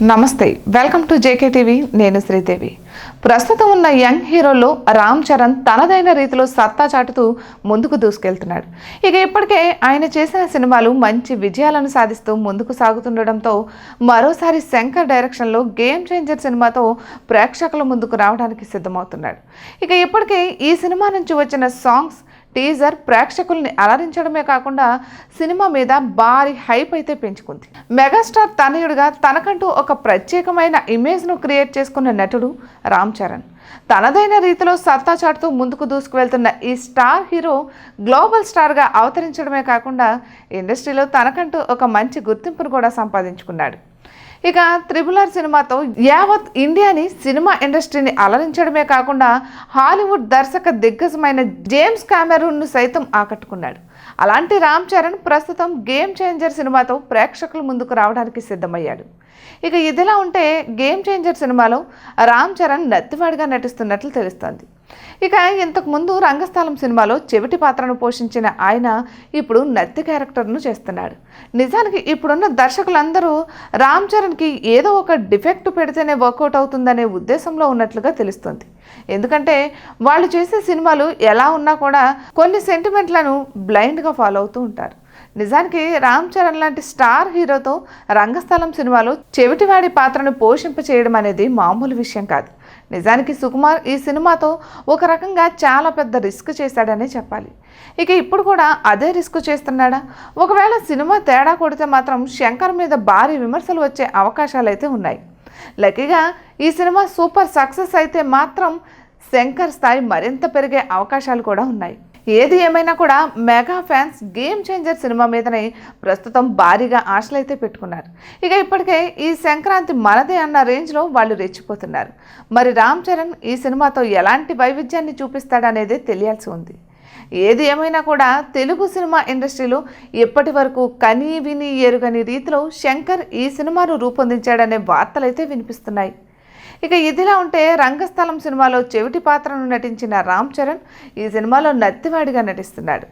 నమస్తే welcome to JK TV నేను శ్రీదేవి. ప్రస్తుతం ఉన్న యంగ్ హీరోలో రామ్ చరణ్ తనదైన రీతిలో సత్తా చాటుతూ ముందుకు దూసుకెళ్తున్నాడు. ఇక ఇప్పటికే ఆయన చేసిన సినిమాలు మంచి విజయాలను సాధిస్తూ ముందుకు సాగుతుండడంతో మరోసారి శంకర్ డైరెక్షన్లో గేమ్ చేంజర్ సినిమాతో ప్రేక్షకుల ముందుకు రావడానికి సిద్ధమవుతున్నాడు. ఇక ఇప్పటికే ఈ సినిమా నుంచి వచ్చిన సాంగ్స్ టీజర్ ప్రేక్షకుల్ని అలరించడమే కాకుండా సినిమా మీద భారీ హైప్ అయితే పెంచుకుంది. మెగాస్టార్ తనయుడిగా తనకంటూ ఒక ప్రత్యేకమైన ఇమేజ్ను క్రియేట్ చేసుకున్న నటుడు రామ్ చరణ్. తనదైన రీతిలో సత్తా చాటుతూ ముందుకు దూసుకువెళ్తున్న ఈ స్టార్ హీరో గ్లోబల్ స్టార్గా అవతరించడమే కాకుండా ఇండస్ట్రీలో తనకంటూ ఒక మంచి గుర్తింపును కూడా సంపాదించుకున్నాడు. ఇక త్రిబుల్ ఆర్ సినిమాతో యావత్ ఇండియాని సినిమా ఇండస్ట్రీని అలరించడమే కాకుండా హాలీవుడ్ దర్శక దిగ్గజమైన జేమ్స్ కామెరూన్ను సైతం ఆకట్టుకున్నాడు. అలాంటి రామ్ చరణ్ ప్రస్తుతం గేమ్ చేంజర్ సినిమాతో ప్రేక్షకుల ముందుకు రావడానికి సిద్ధమయ్యాడు. ఇక ఇదిలా ఉంటే గేమ్ చేంజర్ సినిమాలో రామ్ చరణ్ నత్తివాడిగా నటిస్తున్నట్లు తెలుస్తోంది. ఇక ఇంతకుముందు రంగస్థలం సినిమాలో చెవిటి పాత్రను పోషించిన ఆయన ఇప్పుడు నత్తి క్యారెక్టర్ను చేస్తున్నాడు. నిజానికి ఇప్పుడున్న దర్శకులందరూ రామ్ చరణ్కి ఏదో ఒక డిఫెక్ట్ పెడితేనే వర్కౌట్ అవుతుందనే ఉద్దేశంలో ఉన్నట్లుగా తెలుస్తుంది. ఎందుకంటే వాళ్ళు చేసే సినిమాలు ఎలా ఉన్నా కూడా కొన్ని సెంటిమెంట్లను బ్లైండ్గా ఫాలో అవుతూ ఉంటారు. నిజానికి రామ్ చరణ్ లాంటి స్టార్ హీరోతో రంగస్థలం సినిమాలో చెవిటివాడి పాత్రను పోషింప చేయడం అనేది మామూలు విషయం కాదు. నిజానికి సుకుమార్ ఈ సినిమాతో ఒక రకంగా చాలా పెద్ద రిస్క్ చేశాడనే చెప్పాలి. ఇక ఇప్పుడు కూడా అదే రిస్క్ చేస్తున్నాడా? ఒకవేళ సినిమా తేడా కొడితే మాత్రం శంకర్ మీద భారీ విమర్శలు వచ్చే అవకాశాలు అయితే ఉన్నాయి. లక్కీగా ఈ సినిమా సూపర్ సక్సెస్ అయితే మాత్రం శంకర్ స్థాయి మరింత పెరిగే అవకాశాలు కూడా ఉన్నాయి. ఏది ఏమైనా కూడా mega fans game changer cinema మీదనే ప్రస్తుతం భారీగా ఆశలు అయితే పెట్టుకున్నారు. ఇక ఇప్పటికే ఈ సంక్రాంతి మనదే అన్న రేంజ్లో వాళ్ళు రెచ్చిపోతున్నారు. మరి రామ్ చరణ్ ఈ సినిమాతో ఎలాంటి వైవిధ్యాన్ని చూపిస్తాడనేదే తెలియాల్సి ఉంది. ఏది ఏమైనా కూడా తెలుగు సినిమా ఇండస్ట్రీలో ఇప్పటి వరకు కనీ విని ఎరుగని రీతిలో శంకర్ ఈ సినిమాను రూపొందించాడనే వార్తలైతే వినిపిస్తున్నాయి. ఇక ఇదిలా ఉంటే రంగస్థలం సినిమాలో చెవిటి పాత్రను నటించిన రామ్ చరణ్ ఈ సినిమాలో నత్తివాడిగా నటిస్తున్నాడు.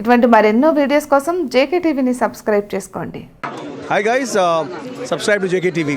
ఇటువంటి మరెన్నో వీడియోస్ కోసం జేకే టీవీని సబ్స్క్రైబ్ చేసుకోండి. Hi guys subscribe to J K TV